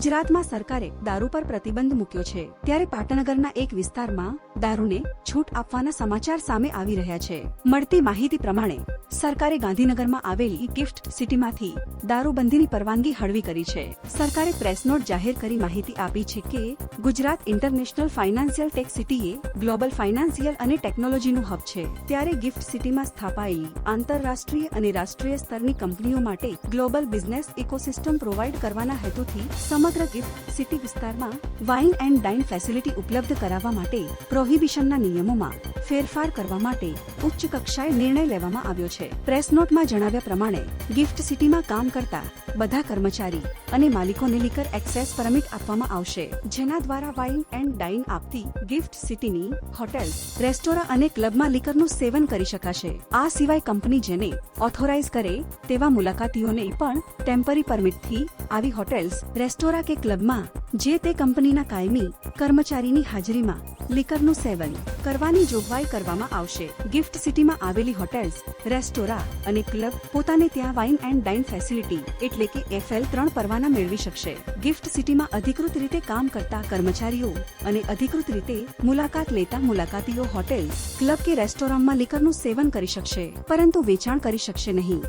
ગુજરાતમાં સરકારે દારૂ પર પ્રતિબંધ મૂક્યો છે. ત્યારે પાટનગરના એક વિસ્તારમાં દારૂને છૂટ આપવાના સમાચાર સામે આવી રહ્યા છે. મળતી માહિતી પ્રમાણે સરકારે ગાંધીનગરમાં આવેલી ગિફ્ટ સિટીમાંથી દારૂબંધીની પરવાનગી હળવી કરી છે. સરકારે પ્રેસ નોટ જાહેર કરી માહિતી આપી છે કે ગુજરાત ઇન્ટરનેશનલ ફાઇનાન્શિયલ ટેક સિટીએ ગ્લોબલ ફાઇનાન્શિયલ અને ટેકનોલોજીનું હબ છે. ત્યારે ગિફ્ટ સિટીમાં સ્થાપાયેલી આંતરરાષ્ટ્રીય અને રાષ્ટ્રીય સ્તરની કંપનીઓ માટે ગ્લોબલ બિઝનેસ ઇકોસિસ્ટમ પ્રોવાઇડ કરવાના હેતુથી સમગ્ર ગિફ્ટ સિટી વિસ્તારમાં વાઇન એન્ડ ડાઇન ફેસિલિટી ઉપલબ્ધ કરાવવા માટે પ્રોહિબિશનના નિયમોમાં ફેરફાર કરવા માટે ઉચ્ચ કક્ષાએ નિર્ણય લેવામાં આવ્યો છે. પ્રેસ નોટમાં જણાવ્યા પ્રમાણે, ગિફ્ટ સિટીમાં કામ કરતા બધા કર્મચારી અને માલિકોને લીકર એક્સેસ પરમિટ આપવામાં આવશે, જેના દ્વારા વાઇન એન્ડ ડાઇન આપતી ગિફ્ટ સિટીની હોટેલ, રેસ્ટોરાં અને ક્લબમાં લીકરનું સેવન કરી શકાશે. આ સિવાય કંપની જેને ઓથોરાઇઝ કરે તેવા મુલાકાતીઓને પણ ટેમ્પરરી પરમિટથી આવી હોટેલ્સ, રેસ્ટોરાં કે ક્લબમાં જે તે કંપનીના કાયમી કર્મચારીની હાજરીમાં લીકરનું સેવન કરવાની જોગવાઈ કરવામાં આવશે. ગિફ્ટ સિટીમાં આવેલી હોટેલ્સ, રેસ્ટોરાં અને ક્લબ પોતાને ત્યાં વાઇન એન્ડ ડાઇન ફેસિલિટી એટલે કે એફએલ ત્રણ પરવાના મેળવી શકશે. ગિફ્ટ સિટીમાં અધિકૃત રીતે કામ કરતા કર્મચારીઓ અને અધિકૃત રીતે મુલાકાત લેતા મુલાકાતીઓ હોટેલ, ક્લબ કે રેસ્ટોરન્ટમાં લીકરનું સેવન કરી શકશે, પરંતુ વેચાણ કરી શકશે નહીં.